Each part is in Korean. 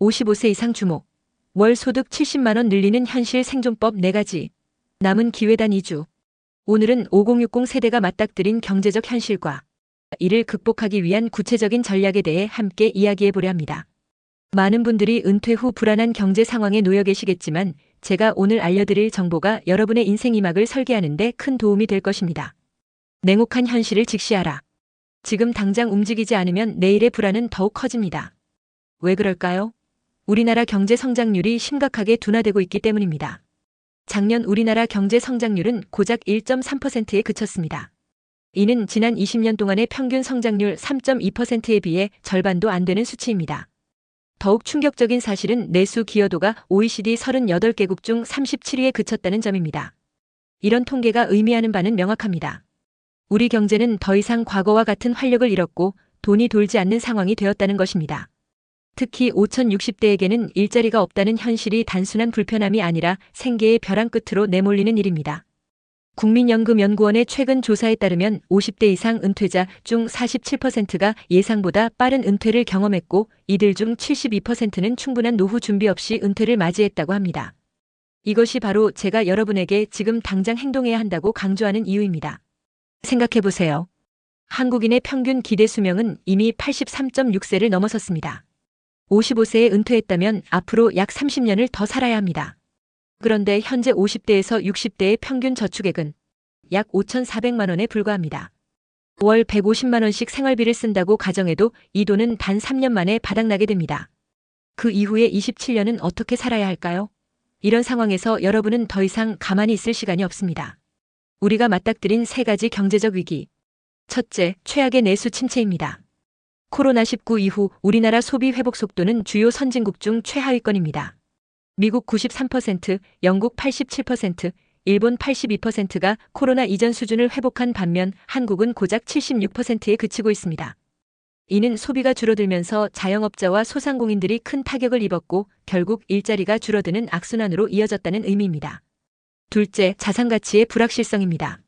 55세 이상 주목. 월 소득 70만원 늘리는 현실 생존법 4가지. 남은 기회단 2주. 오늘은 5060 세대가 맞닥뜨린 경제적 현실과 이를 극복하기 위한 구체적인 전략에 대해 함께 이야기해 보려 합니다. 많은 분들이 은퇴 후 불안한 경제 상황에 놓여 계시겠지만 제가 오늘 알려드릴 정보가 여러분의 인생 이막을 설계하는데 큰 도움이 될 것입니다. 냉혹한 현실을 직시하라. 지금 당장 움직이지 않으면 내일의 불안은 더욱 커집니다. 왜 그럴까요? 우리나라 경제 성장률이 심각하게 둔화되고 있기 때문입니다. 작년 우리나라 경제 성장률은 고작 1.3%에 그쳤습니다. 이는 지난 20년 동안의 평균 성장률 3.2%에 비해 절반도 안 되는 수치입니다. 더욱 충격적인 사실은 내수 기여도가 OECD 38개국 중 37위에 그쳤다는 점입니다. 이런 통계가 의미하는 바는 명확합니다. 우리 경제는 더 이상 과거와 같은 활력을 잃었고 돈이 돌지 않는 상황이 되었다는 것입니다. 특히 5060대에게는 일자리가 없다는 현실이 단순한 불편함이 아니라 생계의 벼랑 끝으로 내몰리는 일입니다. 국민연금연구원의 최근 조사에 따르면 50대 이상 은퇴자 중 47%가 예상보다 빠른 은퇴를 경험했고 이들 중 72%는 충분한 노후 준비 없이 은퇴를 맞이했다고 합니다. 이것이 바로 제가 여러분에게 지금 당장 행동해야 한다고 강조하는 이유입니다. 생각해 보세요. 한국인의 평균 기대 수명은 이미 83.6세를 넘어섰습니다. 55세에 은퇴했다면 앞으로 약 30년을 더 살아야 합니다. 그런데 현재 50대에서 60대의 평균 저축액은 약 5,400만 원에 불과합니다. 월 150만 원씩 생활비를 쓴다고 가정해도 이 돈은 단 3년 만에 바닥나게 됩니다. 그 이후에 27년은 어떻게 살아야 할까요? 이런 상황에서 여러분은 더 이상 가만히 있을 시간이 없습니다. 우리가 맞닥뜨린 세 가지 경제적 위기. 첫째, 최악의 내수 침체입니다. 코로나19 이후 우리나라 소비 회복 속도는 주요 선진국 중 최하위권입니다. 미국 93%, 영국 87%, 일본 82%가 코로나 이전 수준을 회복한 반면 한국은 고작 76%에 그치고 있습니다. 이는 소비가 줄어들면서 자영업자와 소상공인들이 큰 타격을 입었고 결국 일자리가 줄어드는 악순환으로 이어졌다는 의미입니다. 둘째, 자산 가치의 불확실성입니다.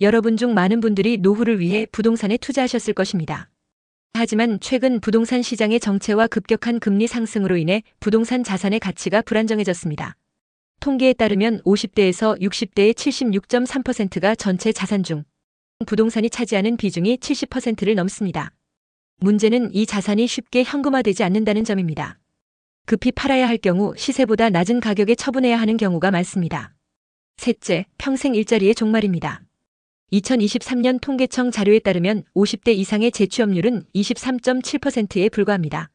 여러분 중 많은 분들이 노후를 위해 부동산에 투자하셨을 것입니다. 하지만 최근 부동산 시장의 정체와 급격한 금리 상승으로 인해 부동산 자산의 가치가 불안정해졌습니다. 통계에 따르면 50대에서 60대의 76.3%가 전체 자산 중 부동산이 차지하는 비중이 70%를 넘습니다. 문제는 이 자산이 쉽게 현금화되지 않는다는 점입니다. 급히 팔아야 할 경우 시세보다 낮은 가격에 처분해야 하는 경우가 많습니다. 셋째, 평생 일자리의 종말입니다. 2023년 통계청 자료에 따르면 50대 이상의 재취업률은 23.7%에 불과합니다.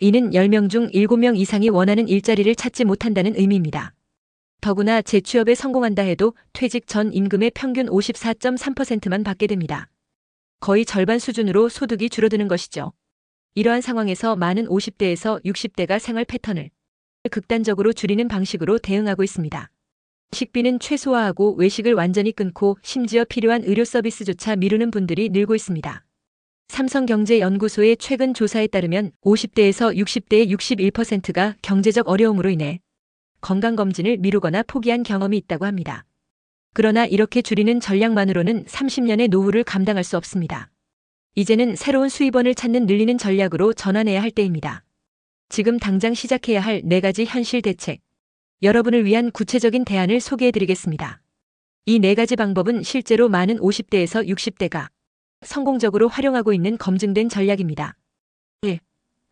이는 10명 중 7명 이상이 원하는 일자리를 찾지 못한다는 의미입니다. 더구나 재취업에 성공한다 해도 퇴직 전 임금의 평균 54.3%만 받게 됩니다. 거의 절반 수준으로 소득이 줄어드는 것이죠. 이러한 상황에서 많은 50대에서 60대가 생활 패턴을 극단적으로 줄이는 방식으로 대응하고 있습니다. 식비는 최소화하고 외식을 완전히 끊고 심지어 필요한 의료 서비스조차 미루는 분들이 늘고 있습니다. 삼성경제연구소의 최근 조사에 따르면 50대에서 60대의 61%가 경제적 어려움으로 인해 건강검진을 미루거나 포기한 경험이 있다고 합니다. 그러나 이렇게 줄이는 전략만으로는 30년의 노후를 감당할 수 없습니다. 이제는 새로운 수입원을 찾는 늘리는 전략으로 전환해야 할 때입니다. 지금 당장 시작해야 할 네 가지 현실 대책. 여러분을 위한 구체적인 대안을 소개해 드리겠습니다. 이 네 가지 방법은 실제로 많은 50대에서 60대가 성공적으로 활용하고 있는 검증된 전략입니다. 1.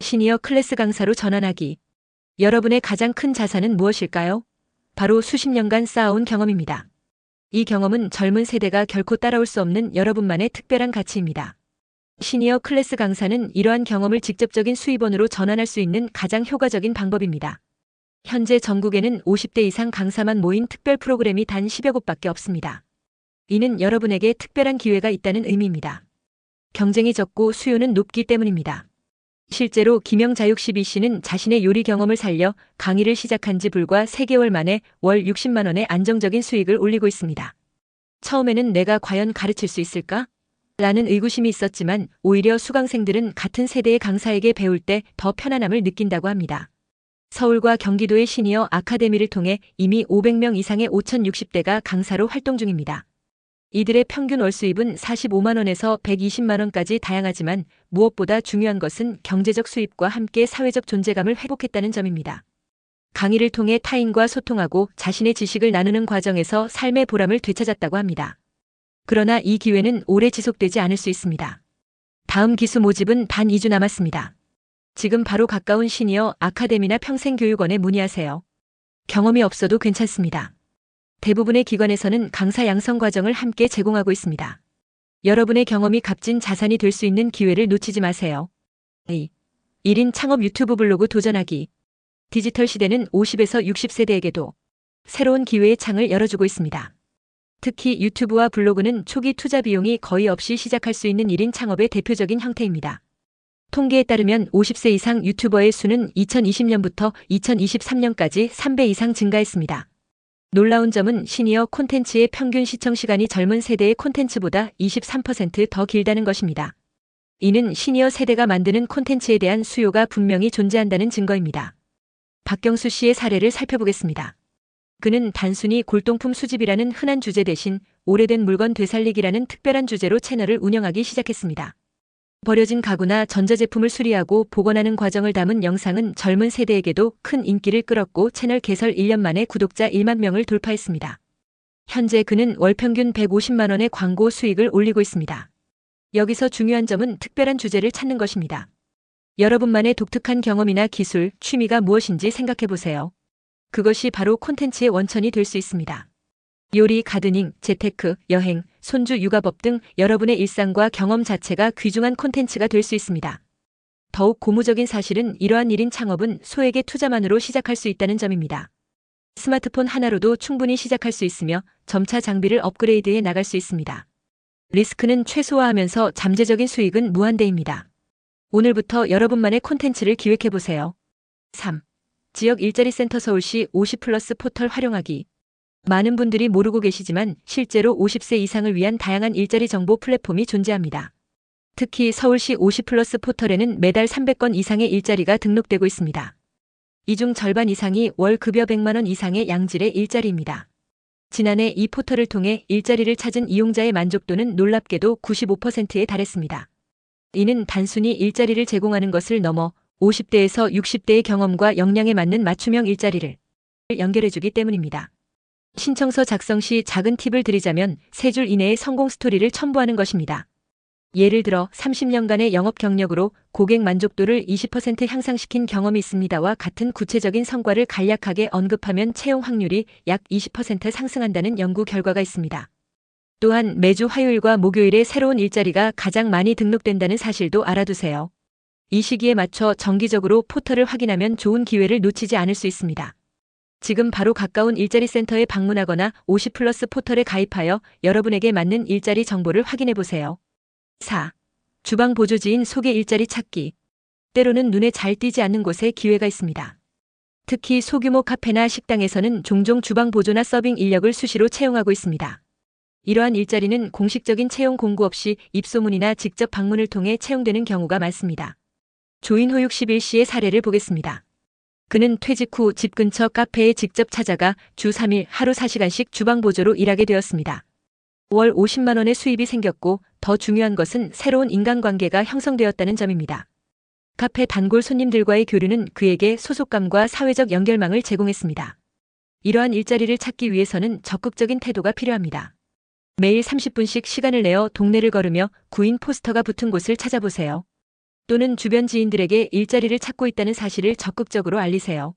시니어 클래스 강사로 전환하기. 여러분의 가장 큰 자산은 무엇일까요? 바로 수십 년간 쌓아온 경험입니다. 이 경험은 젊은 세대가 결코 따라올 수 없는 여러분만의 특별한 가치입니다. 시니어 클래스 강사는 이러한 경험을 직접적인 수입원으로 전환할 수 있는 가장 효과적인 방법입니다. 현재 전국에는 50대 이상 강사만 모인 특별 프로그램이 단 10여 곳밖에 없습니다. 이는 여러분에게 특별한 기회가 있다는 의미입니다. 경쟁이 적고 수요는 높기 때문입니다. 실제로 김영자육 12씨는 자신의 요리 경험을 살려 강의를 시작한 지 불과 3개월 만에 월 60만 원의 안정적인 수익을 올리고 있습니다. 처음에는 내가 과연 가르칠 수 있을까? 라는 의구심이 있었지만 오히려 수강생들은 같은 세대의 강사에게 배울 때 더 편안함을 느낀다고 합니다. 서울과 경기도의 시니어 아카데미를 통해 이미 500명 이상의 5,060대가 강사로 활동 중입니다. 이들의 평균 월 수입은 45만 원에서 120만 원까지 다양하지만 무엇보다 중요한 것은 경제적 수입과 함께 사회적 존재감을 회복했다는 점입니다. 강의를 통해 타인과 소통하고 자신의 지식을 나누는 과정에서 삶의 보람을 되찾았다고 합니다. 그러나 이 기회는 오래 지속되지 않을 수 있습니다. 다음 기수 모집은 단 2주 남았습니다. 지금 바로 가까운 시니어 아카데미나 평생교육원에 문의하세요. 경험이 없어도 괜찮습니다. 대부분의 기관에서는 강사 양성 과정을 함께 제공하고 있습니다. 여러분의 경험이 값진 자산이 될 수 있는 기회를 놓치지 마세요. 2. 1인 창업 유튜브 블로그 도전하기. 디지털 시대는 50에서 60세대에게도 새로운 기회의 창을 열어주고 있습니다. 특히 유튜브와 블로그는 초기 투자 비용이 거의 없이 시작할 수 있는 1인 창업의 대표적인 형태입니다. 통계에 따르면 50세 이상 유튜버의 수는 2020년부터 2023년까지 3배 이상 증가했습니다. 놀라운 점은 시니어 콘텐츠의 평균 시청 시간이 젊은 세대의 콘텐츠보다 23%더 길다는 것입니다. 이는 시니어 세대가 만드는 콘텐츠에 대한 수요가 분명히 존재한다는 증거입니다. 박경수 씨의 사례를 살펴보겠습니다. 그는 단순히 골동품 수집이라는 흔한 주제 대신 오래된 물건 되살리기라는 특별한 주제로 채널을 운영하기 시작했습니다. 버려진 가구나 전자제품을 수리하고 복원하는 과정을 담은 영상은 젊은 세대에게도 큰 인기를 끌었고 채널 개설 1년 만에 구독자 1만 명을 돌파했습니다. 현재 그는 월 평균 150만 원의 광고 수익을 올리고 있습니다. 여기서 중요한 점은 특별한 주제를 찾는 것입니다. 여러분만의 독특한 경험이나 기술, 취미가 무엇인지 생각해 보세요. 그것이 바로 콘텐츠의 원천이 될 수 있습니다. 요리, 가드닝, 재테크, 여행, 손주 육아법 등 여러분의 일상과 경험 자체가 귀중한 콘텐츠가 될 수 있습니다. 더욱 고무적인 사실은 이러한 1인 창업은 소액의 투자만으로 시작할 수 있다는 점입니다. 스마트폰 하나로도 충분히 시작할 수 있으며 점차 장비를 업그레이드해 나갈 수 있습니다. 리스크는 최소화하면서 잠재적인 수익은 무한대입니다. 오늘부터 여러분만의 콘텐츠를 기획해 보세요. 3. 지역 일자리 센터 서울시 50 플러스 포털 활용하기. 많은 분들이 모르고 계시지만 실제로 50세 이상을 위한 다양한 일자리 정보 플랫폼이 존재합니다. 특히 서울시 50 플러스 포털에는 매달 300건 이상의 일자리가 등록되고 있습니다. 이 중 절반 이상이 월 급여 100만 원 이상의 양질의 일자리입니다. 지난해 이 포털을 통해 일자리를 찾은 이용자의 만족도는 놀랍게도 95%에 달했습니다. 이는 단순히 일자리를 제공하는 것을 넘어 50대에서 60대의 경험과 역량에 맞는 맞춤형 일자리를 연결해주기 때문입니다. 신청서 작성 시 작은 팁을 드리자면 3줄 이내의 성공 스토리를 첨부하는 것입니다. 예를 들어 30년간의 영업 경력으로 고객 만족도를 20% 향상시킨 경험이 있습니다와 같은 구체적인 성과를 간략하게 언급하면 채용 확률이 약 20% 상승한다는 연구 결과가 있습니다. 또한 매주 화요일과 목요일에 새로운 일자리가 가장 많이 등록된다는 사실도 알아두세요. 이 시기에 맞춰 정기적으로 포털을 확인하면 좋은 기회를 놓치지 않을 수 있습니다. 지금 바로 가까운 일자리 센터에 방문하거나 50 플러스 포털에 가입하여 여러분에게 맞는 일자리 정보를 확인해 보세요. 4. 주방 보조지인 소개 일자리 찾기. 때로는 눈에 잘 띄지 않는 곳에 기회가 있습니다. 특히 소규모 카페나 식당에서는 종종 주방 보조나 서빙 인력을 수시로 채용하고 있습니다. 이러한 일자리는 공식적인 채용 공고 없이 입소문이나 직접 방문을 통해 채용되는 경우가 많습니다. 조인호육 11씨의 사례를 보겠습니다. 그는 퇴직 후 집 근처 카페에 직접 찾아가 주 3일 하루 4시간씩 주방 보조로 일하게 되었습니다. 월 50만 원의 수입이 생겼고 더 중요한 것은 새로운 인간관계가 형성되었다는 점입니다. 카페 단골 손님들과의 교류는 그에게 소속감과 사회적 연결망을 제공했습니다. 이러한 일자리를 찾기 위해서는 적극적인 태도가 필요합니다. 매일 30분씩 시간을 내어 동네를 걸으며 구인 포스터가 붙은 곳을 찾아보세요. 또는 주변 지인들에게 일자리를 찾고 있다는 사실을 적극적으로 알리세요.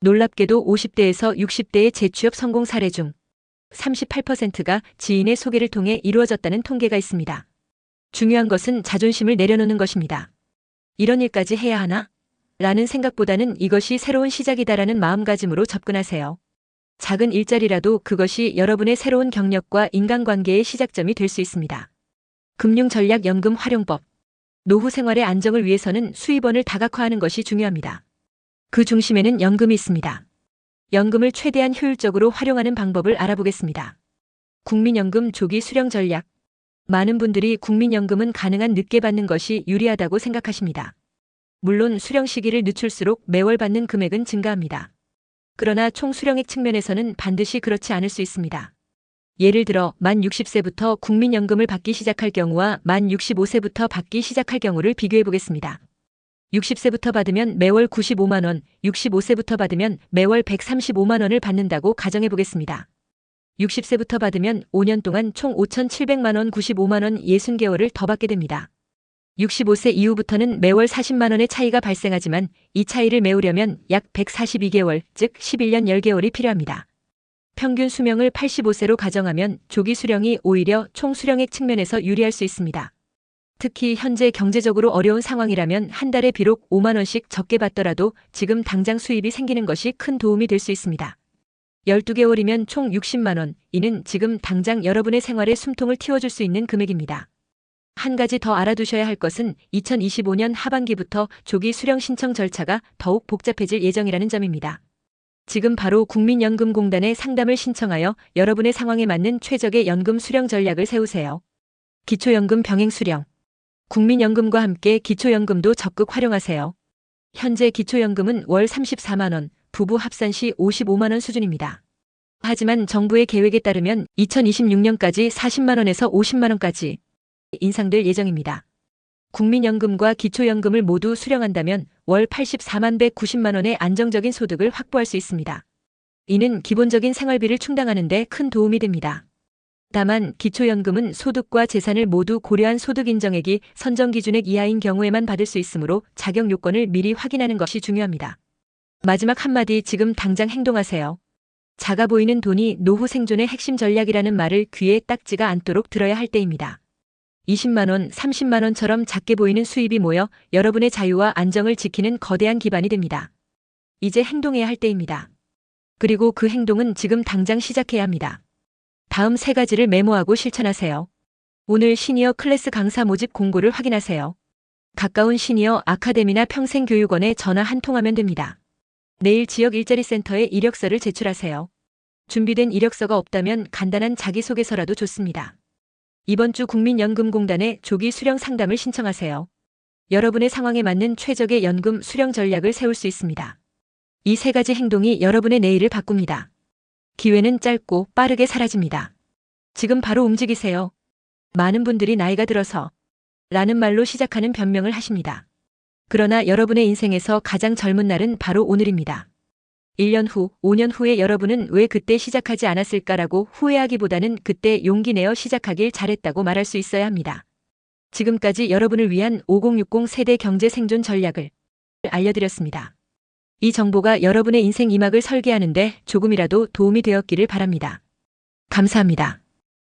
놀랍게도 50대에서 60대의 재취업 성공 사례 중 38%가 지인의 소개를 통해 이루어졌다는 통계가 있습니다. 중요한 것은 자존심을 내려놓는 것입니다. 이런 일까지 해야 하나? 라는 생각보다는 이것이 새로운 시작이다라는 마음가짐으로 접근하세요. 작은 일자리라도 그것이 여러분의 새로운 경력과 인간관계의 시작점이 될 수 있습니다. 금융전략연금 활용법 노후 생활의 안정을 위해서는 수입원을 다각화하는 것이 중요합니다. 그 중심에는 연금이 있습니다. 연금을 최대한 효율적으로 활용하는 방법을 알아보겠습니다. 국민연금 조기 수령 전략. 많은 분들이 국민연금은 가능한 늦게 받는 것이 유리하다고 생각하십니다. 물론 수령 시기를 늦출수록 매월 받는 금액은 증가합니다. 그러나 총 수령액 측면에서는 반드시 그렇지 않을 수 있습니다. 예를 들어 만 60세부터 국민연금을 받기 시작할 경우와 만 65세부터 받기 시작할 경우를 비교해 보겠습니다. 60세부터 받으면 매월 95만 원, 65세부터 받으면 매월 135만 원을 받는다고 가정해 보겠습니다. 60세부터 받으면 5년 동안 총 5,700만 원, 95만 원 60개월을 더 받게 됩니다. 65세 이후부터는 매월 40만 원의 차이가 발생하지만 이 차이를 메우려면 약 142개월, 즉 11년 10개월이 필요합니다. 평균 수명을 85세로 가정하면 조기 수령이 오히려 총 수령액 측면에서 유리할 수 있습니다. 특히 현재 경제적으로 어려운 상황이라면 한 달에 비록 5만 원씩 적게 받더라도 지금 당장 수입이 생기는 것이 큰 도움이 될 수 있습니다. 12개월이면 총 60만 원, 이는 지금 당장 여러분의 생활에 숨통을 틔워줄 수 있는 금액입니다. 한 가지 더 알아두셔야 할 것은 2025년 하반기부터 조기 수령 신청 절차가 더욱 복잡해질 예정이라는 점입니다. 지금 바로 국민연금공단에 상담을 신청하여 여러분의 상황에 맞는 최적의 연금 수령 전략을 세우세요. 기초연금 병행 수령. 국민연금과 함께 기초연금도 적극 활용하세요. 현재 기초연금은 월 34만원, 부부 합산 시 55만원 수준입니다. 하지만 정부의 계획에 따르면 2026년까지 40만원에서 50만원까지 인상될 예정입니다. 국민연금과 기초연금을 모두 수령한다면 월 84만 190만 원의 안정적인 소득을 확보할 수 있습니다. 이는 기본적인 생활비를 충당하는 데 큰 도움이 됩니다. 다만 기초연금은 소득과 재산을 모두 고려한 소득 인정액이 선정 기준액 이하인 경우에만 받을 수 있으므로 자격 요건을 미리 확인하는 것이 중요합니다. 마지막 한마디 지금 당장 행동하세요. 작아 보이는 돈이 노후 생존의 핵심 전략이라는 말을 귀에 딱지가 않도록 들어야 할 때입니다. 20만원, 30만원처럼 작게 보이는 수입이 모여 여러분의 자유와 안정을 지키는 거대한 기반이 됩니다. 이제 행동해야 할 때입니다. 그리고 그 행동은 지금 당장 시작해야 합니다. 다음 세 가지를 메모하고 실천하세요. 오늘 시니어 클래스 강사 모집 공고를 확인하세요. 가까운 시니어 아카데미나 평생교육원에 전화 한 통하면 됩니다. 내일 지역 일자리 센터에 이력서를 제출하세요. 준비된 이력서가 없다면 간단한 자기소개서라도 좋습니다. 이번 주 국민연금공단에 조기 수령 상담을 신청하세요. 여러분의 상황에 맞는 최적의 연금 수령 전략을 세울 수 있습니다. 이 세 가지 행동이 여러분의 내일을 바꿉니다. 기회는 짧고 빠르게 사라집니다. 지금 바로 움직이세요. 많은 분들이 나이가 들어서 라는 말로 시작하는 변명을 하십니다. 그러나 여러분의 인생에서 가장 젊은 날은 바로 오늘입니다. 1년 후, 5년 후에 여러분은 왜 그때 시작하지 않았을까라고 후회하기보다는 그때 용기 내어 시작하길 잘했다고 말할 수 있어야 합니다. 지금까지 여러분을 위한 5060 세대 경제 생존 전략을 알려드렸습니다. 이 정보가 여러분의 인생 이막을 설계하는데 조금이라도 도움이 되었기를 바랍니다. 감사합니다.